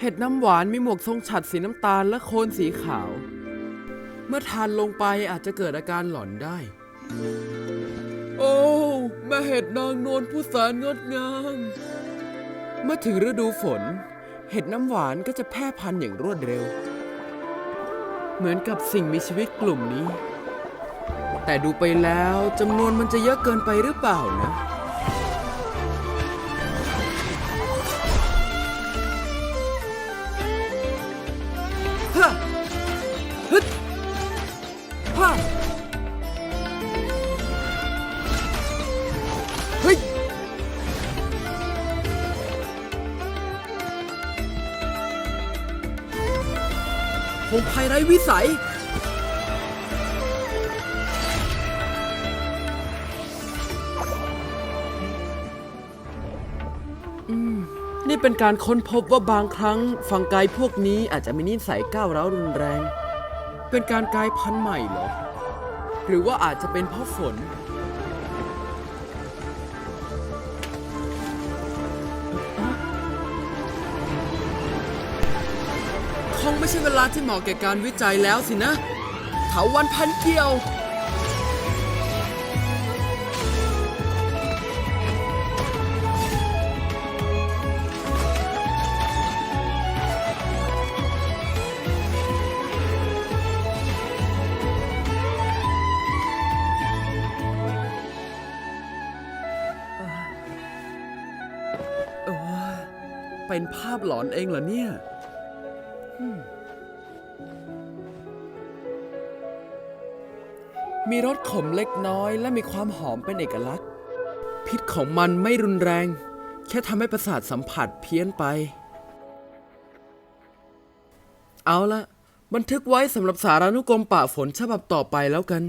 เห็ดน้ำหวานมีหมวกทรงฉัดสีน้ำตาลและโคนสีขาว เมื่อทานลงไปอาจจะเกิดอาการหลอนได้ โอ้แม่เห็ดนางนวลผู้แสนงดงาม เมื่อถึงฤดูฝน เห็ดน้ำหวานก็จะแพร่พันธุ์อย่างรวดเร็ว เหมือนกับสิ่งมีชีวิตกลุ่มนี้ แต่ดูไปแล้วจำนวนมันจะเยอะเกินไปหรือเปล่านะ คงภัยไร้วิสัยอืมนี่เป็นการค้นพบว่าบางครั้งฟังกายพวกนี้อาจจะมีนิสัยก้าวร้าวรุนแรง เป็นการกลายพันธุ์ใหม่เหรอ หรือว่าอาจจะเป็นเพราะฝน งไม่ใช่เวลาที่เหมาะแก่การวิจัยแล้วสินะเถาวันพันเกี่ยวเออเป็นภาพหลอนเองเหรอเนี่ย มีรสขมเล็กน้อยและมีความหอมเป็นเอกลักษณ์ พิษของมันไม่รุนแรง แค่ทำให้ประสาทสัมผัสเพี้ยนไป เอาละบันทึกไว้สำหรับสารานุกรมป่าฝนฉบับต่อไปแล้วกัน